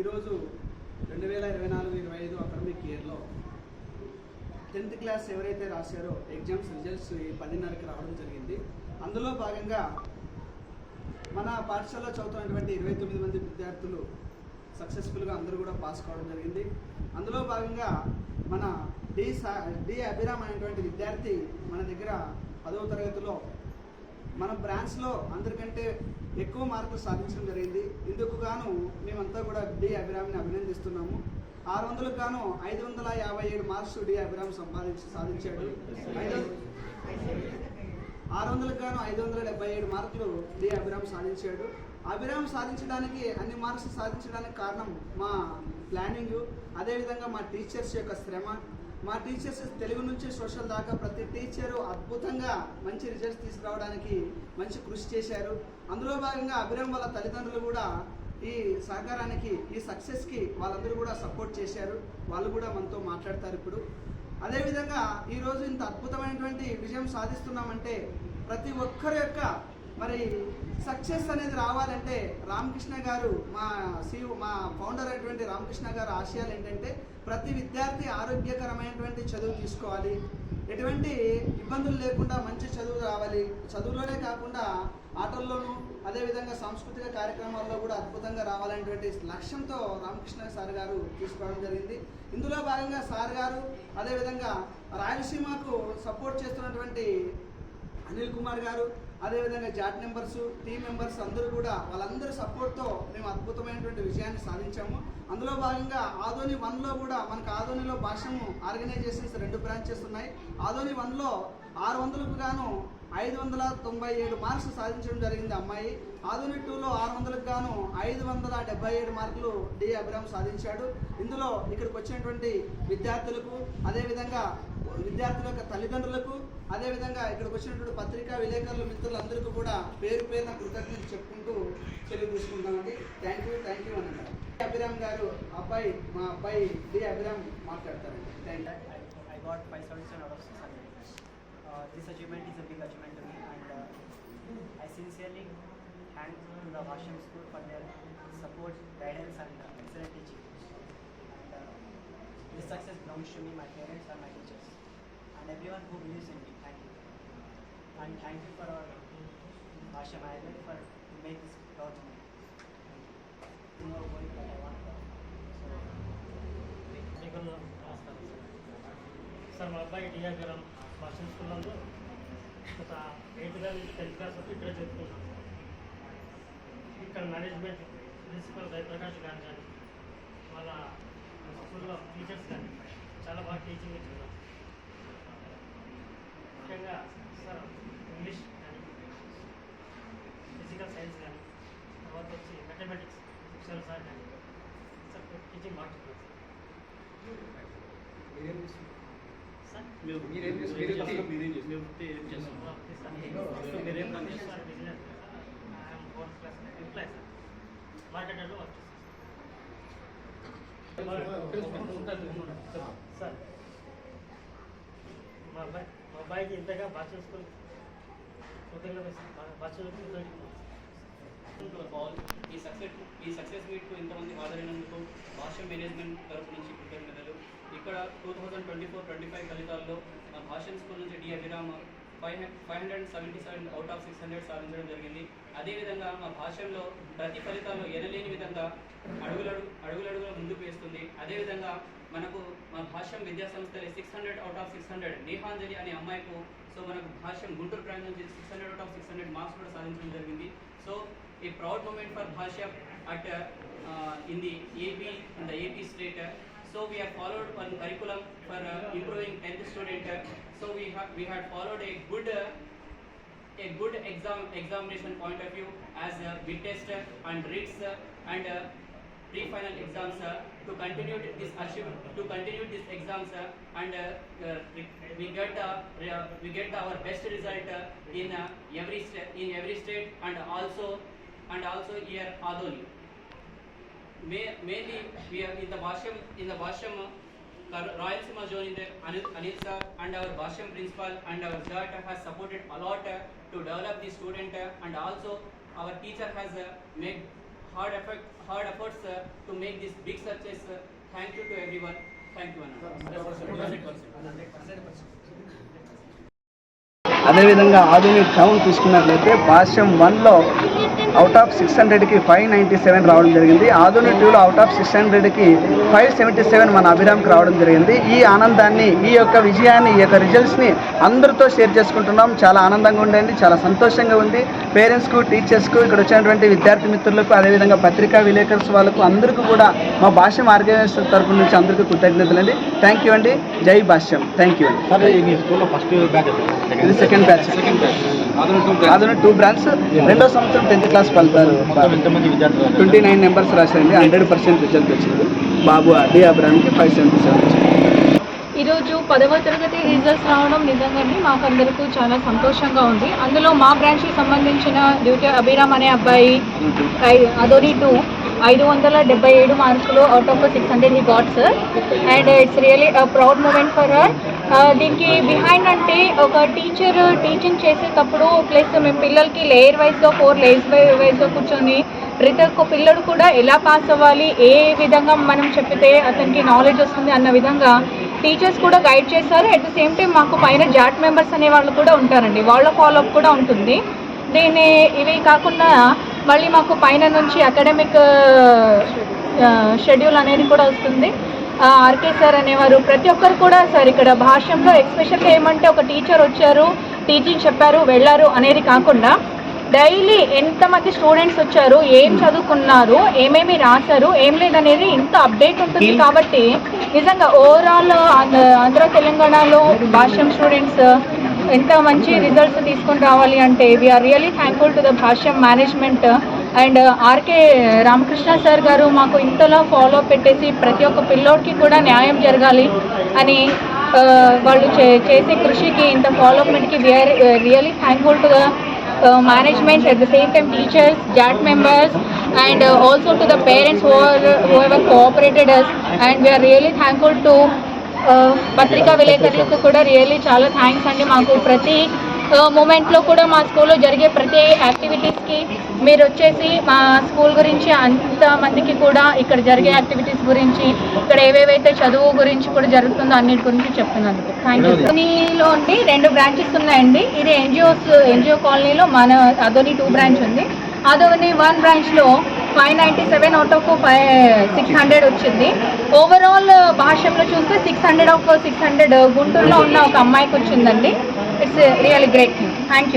ఈరోజు రెండు వేల ఇరవై నాలుగు ఇరవై ఐదు అకాడమిక్ ఇయర్లో టెన్త్ క్లాస్ ఎవరైతే రాశారో ఎగ్జామ్స్ రిజల్ట్స్ ఈ పదిన్నరకి రావడం జరిగింది. అందులో భాగంగా మన పాఠశాలలో చదువుతున్నటువంటి ఇరవై తొమ్మిది మంది విద్యార్థులు సక్సెస్ఫుల్గా అందరూ కూడా పాస్ కావడం జరిగింది. అందులో భాగంగా మన డి సా డి అభిరామ్ అనేటువంటి విద్యార్థి మన దగ్గర పదవ తరగతిలో మన బ్రాంచ్లో అందరికంటే ఎక్కువ మార్కులు సాధించడం జరిగింది. ఇందుకు గాను మేమంతా కూడా డి అభిరామిని అభినందిస్తున్నాము. ఆరు వందలకు గాను ఐదు వందల యాభై ఏడు మార్క్స్ డి అభిరామ్ సంపాదించి సాధించాడు. ఆరు వందలకు గాను ఐదు వందల డెబ్బై ఏడు మార్కులు డి అభిరామ్ సాధించాడు. అభిరామ్ సాధించడానికి అన్ని మార్క్స్ సాధించడానికి కారణం మా ప్లానింగ్ అదేవిధంగా మా టీచర్స్ యొక్క శ్రమ మా టీచర్స్ తెలుగు నుంచి సోషల్ దాకా ప్రతి టీచరు అద్భుతంగా మంచి రిజల్ట్స్ తీసుకురావడానికి మంచి కృషి చేశారు. అందులో భాగంగా అభిరామ్ వాళ్ళ తల్లిదండ్రులు కూడా ఈ సహకారానికి ఈ సక్సెస్కి వాళ్ళందరూ కూడా సపోర్ట్ చేశారు. వాళ్ళు కూడా మనతో మాట్లాడతారు ఇప్పుడు. అదేవిధంగా ఈరోజు ఇంత అద్భుతమైనటువంటి విజయం సాధిస్తున్నామంటే ప్రతి ఒక్కరి యొక్క మరి సక్సెస్ అనేది రావాలంటే రామకృష్ణ గారు మా సీఓ మా ఫౌండర్ అయినటువంటి రామకృష్ణ గారు ఆశయాలు ఏంటంటే ప్రతి విద్యార్థి ఆరోగ్యకరమైనటువంటి చదువు తీసుకోవాలి. ఎటువంటి ఇబ్బందులు లేకుండా మంచి చదువు రావాలి. చదువులోనే కాకుండా ఆటల్లోనూ అదేవిధంగా సాంస్కృతిక కార్యక్రమాల్లో కూడా అద్భుతంగా రావాలనేటువంటి లక్ష్యంతో రామకృష్ణ సార్ గారు తీసుకోవడం జరిగింది. ఇందులో భాగంగా సార్ గారు అదేవిధంగా రాయలసీమకు సపోర్ట్ చేస్తున్నటువంటి అనిల్ కుమార్ గారు అదేవిధంగా జాట్ మెంబర్స్ టీం మెంబర్స్ అందరూ కూడా వాళ్ళందరి సపోర్ట్తో మేము అద్భుతమైనటువంటి విజయాన్ని సాధించాము. అందులో భాగంగా ఆదోని వన్లో కూడా మనకు ఆదోనిలో భాషము ఆర్గనైజేషన్స్ రెండు బ్రాంచెస్ ఉన్నాయి. ఆదోని వన్లో ఆరు వందలకు గాను ఐదు వందల తొంభై ఏడు మార్క్స్ సాధించడం జరిగింది అమ్మాయి. ఆధునిక టూలో ఆరు వందలకు గాను ఐదు వందల డెబ్బై ఏడు మార్కులు డి అభిరామ్ సాధించాడు. ఇందులో ఇక్కడికి వచ్చినటువంటి విద్యార్థులకు అదేవిధంగా విద్యార్థుల యొక్క తల్లిదండ్రులకు అదేవిధంగా ఇక్కడికి వచ్చినటువంటి పత్రికా విలేకరుల మిత్రులందరికీ కూడా పేరు పేరున కృతజ్ఞతలు చెప్పుకుంటూ చెల్లి చూసుకుంటామండి థ్యాంక్ యూ థ్యాంక్ యూ అనంటారు. అభిరామ్ గారు అబ్బాయి మా అబ్బాయి డి అభిరామ్ మాట్లాడతారండి. Thank you big achievement I sincerely thank the washing school for their support guidance and excellent success browns to my parents and my and everyone who believes in me. Thank you. And thank you for our Vasham Island for to make this proud to me. Thank you. Tomorrow going that I want to. So, మీకు నమస్కారం sir sir మా అబ్బాయి డియాగ్రామ్ భాషణ స్కూల్లో ఒక eighth class tenth class వరకు ఇక్కడే చదువుకున్నాం sir ఇక్కడ మేనేజ్మెంట్ ప్రిన్సిపల్ జయప్రకాష్ గారు కానీ వాళ్ళ స్కూల్లో టీచర్స్ కానీ చాలా బాగా టీచింగ్ ఇచ్చారు ముఖ్యంగా సార్ ఇంగ్లీష్ కానీ ఫిజికల్ సైన్స్ కానీ తర్వాత వచ్చి మ్యాథమెటిక్స్ సార్ సార్ కానీ సార్ టీచింగ్ బాగా చెప్పారు సార్ సార్ మీరేం చేస్తారు? మీరేం చేస్తారు? మీరేం చేస్తారు? మేము వృత్తి ఏం చేస్తాం? వృత్తి సార్. మీరేం పని బిజినెస్ చేస్తారు? Sir, business. I'm fourth class employee sir మార్కెట్లో వర్క్ చేస్తాం సార్ మా అబ్బాయి మా అబ్బాయికి ఇంతగా బస్ చూసుకుని కృతజ్ఞత ఈ సక్సెస్ ఈ సక్సెస్ మీట్కు ఇంతమంది హాజరైనందుకు భాష మేనేజ్మెంట్ తరపు నుంచి కృతజ్ఞతలు. ఇక్కడ two thousand twenty four twenty five ఫలితాల్లో మా భాషన్ స్కూల్ నుంచి D Abhiram five five hundred seventy seven out of six hundred సాధించడం జరిగింది. అదేవిధంగా మా భాషల్లో ప్రతి ఫలితాల్లో ఎనలేని విధంగా అడుగులడు అడుగులడుగుల ముందుకు వేస్తుంది. అదేవిధంగా మనకు మా భాష్యం విద్యా సంస్థలు six hundred out of six hundred Nehanjali అనే అమ్మాయికు సో మనకు భాష్యం గుంటూరు ప్రాంతం నుంచి six hundred out of six hundred marks కూడా సాధించడం జరిగింది. So a proud moment for Bhashyam at in the AP in the AP state So we have followed one curriculum for uh, improving 10th student. So we have we had followed a good a good exam examination point of view as uh, test and RITS and uh, pre-final exams uh, to continue this to continue these exams uh, and uh, we- get we get our best result in every in every state and also and also here Adoni. Maybe in the in the Bhashyam zone in Anil sir and our Bhashyam principal and our staff has supported develop the student and also our teacher has make hard effect hard efforts thank you to everyone thank you అదేవిధంగా ఆధునిక town చూసుకున్నట్లయితే భాష్యం వన్లో out of six హండ్రెడ్కి five ninety seven రావడం జరిగింది. ఆధునిక్ టూలో out of six హండ్రెడ్కి five seventy seven మన అభిరామ్కి రావడం జరిగింది. ఈ ఆనందాన్ని ఈ యొక్క విజయాన్ని ఈ యొక్క రిజల్ట్స్ని అందరితో షేర్ చేసుకుంటున్నాం. చాలా ఆనందంగా ఉండండి చాలా సంతోషంగా ఉంది. పేరెంట్స్కు టీచర్స్కు ఇక్కడ వచ్చినటువంటి విద్యార్థి మిత్రులకు అదేవిధంగా పత్రికా విలేకరుస్ వాళ్ళకు అందరికీ కూడా మా భాష్యం ఆర్గనైజేషన్ తరపు నుంచి అందరికీ కృతజ్ఞతలు అండి. థ్యాంక్ యూ అండి. జై భాష్యం. థ్యాంక్ యూ అండి. ఇది సెకండ్ బ్యాచ్ సెకండ్ బ్యాచ్ అదన టూ బ్రాంచ్ రెండో సంవత్సరం టెన్త్ క్లాస్ ఫలితాలు విద్యార్థులు ట్వంటీ నైన్ నెంబర్స్ రాశారండి. హండ్రెడ్ పర్సెంట్ రిజల్ట్ వచ్చింది. బాబు అడి అభిరామ్కి ఫైవ్ సెవెంటీ సెవెన్ ఈరోజు పదవ తరగతి రిజల్ట్స్ రావడం నిజంగానే మాకు అందరికీ చాలా సంతోషంగా ఉంది. అందులో మా బ్రాంచ్కి సంబంధించిన డ్యూటీ అభిరామ్ అనే అబ్బాయి అదోని టూ ఐదు వందల డెబ్బై ఏడు మార్కులు out of six hundred he got sir and it's really proud moment for her దీనికి బిహైండ్ అంటే ఒక టీచర్ టీచింగ్ చేసేటప్పుడు ప్లస్ మేము పిల్లలకి లేయర్ వైజ్గా ఫోర్ లేయర్స్ వైజ్గా కూర్చొని ప్రతి ఒక్క పిల్లడు కూడా ఎలా పాస్ అవ్వాలి ఏ విధంగా మనం చెప్పితే అతనికి నాలెడ్జ్ వస్తుంది అన్న విధంగా టీచర్స్ కూడా గైడ్ చేస్తారు. అట్ ద సేమ్ టైం మాకు పైన జాట్ మెంబర్స్ అనే వాళ్ళు కూడా ఉంటారండి. వాళ్ళ ఫాలోఅప్ కూడా ఉంటుంది. దీన్ని ఇవి కాకుండా మళ్ళీ మాకు పైన నుంచి అకాడమిక్ షెడ్యూల్ అనేది కూడా వస్తుంది. ఆర్కే సార్ అనేవారు. ప్రతి ఒక్కరు కూడా సార్ ఇక్కడ భాష్యంలో ఎక్స్పెషల్గా ఏమంటే ఒక టీచర్ వచ్చారు టీచింగ్ చెప్పారు వెళ్ళారు అనేది కాకుండా డైలీ ఎంతమంది స్టూడెంట్స్ వచ్చారు ఏం చదువుకున్నారు ఏమేమి రాశారు ఏం లేదనేది ఇంత అప్డేట్ ఉంటుంది కాబట్టి నిజంగా ఓవరాల్ ఆంధ్ర తెలంగాణలో భాష్యం స్టూడెంట్స్ ఎంత మంచి రిజల్ట్స్ తీసుకొని రావాలి అంటే we are really thankful to the Bhashyam management and RK Ramakrishna sir గారు మాకు ఇంతలా ఫాలో పెట్టేసి ప్రతి ఒక్క పిల్లోడికి కూడా న్యాయం జరగాలి అని వాళ్ళు చేసే కృషికి ఇంత ఫాలోమెంట్కి ఫాలోప్మెంట్కి really thankful to the management at the same time teachers staff members and also to the parents who whoever cooperated us and we are really thankful to పత్రికా విలేకరులకు కూడా రియల్లీ చాలా థ్యాంక్స్ అండి. మాకు ప్రతి మూమెంట్లో కూడా మా స్కూల్లో జరిగే ప్రతి యాక్టివిటీస్కి మీరు వచ్చేసి మా స్కూల్ గురించి అంత మందికి కూడా ఇక్కడ జరిగే యాక్టివిటీస్ గురించి ఇక్కడ ఏవేవైతే చదువు గురించి కూడా జరుగుతుందో అన్నిటి గురించి చెప్తున్నందుకు. థ్యాంక్ యూ అదోనిలో ఉండి రెండు బ్రాంచెస్ ఉన్నాయండి. ఇది ఎన్జిఓస్ ఎన్జిఓ కాలనీలో మన అదోని టూ బ్రాంచ్ ఉంది. అదోని వన్ బ్రాంచ్లో five ninety seven out of five six hundred వచ్చింది. ఓవరాల్ భాషలో చూస్తే six hundred of six hundred గుంటూరులో ఉన్న ఒక అమ్మాయికి వచ్చిందండి. It's really great thing thank you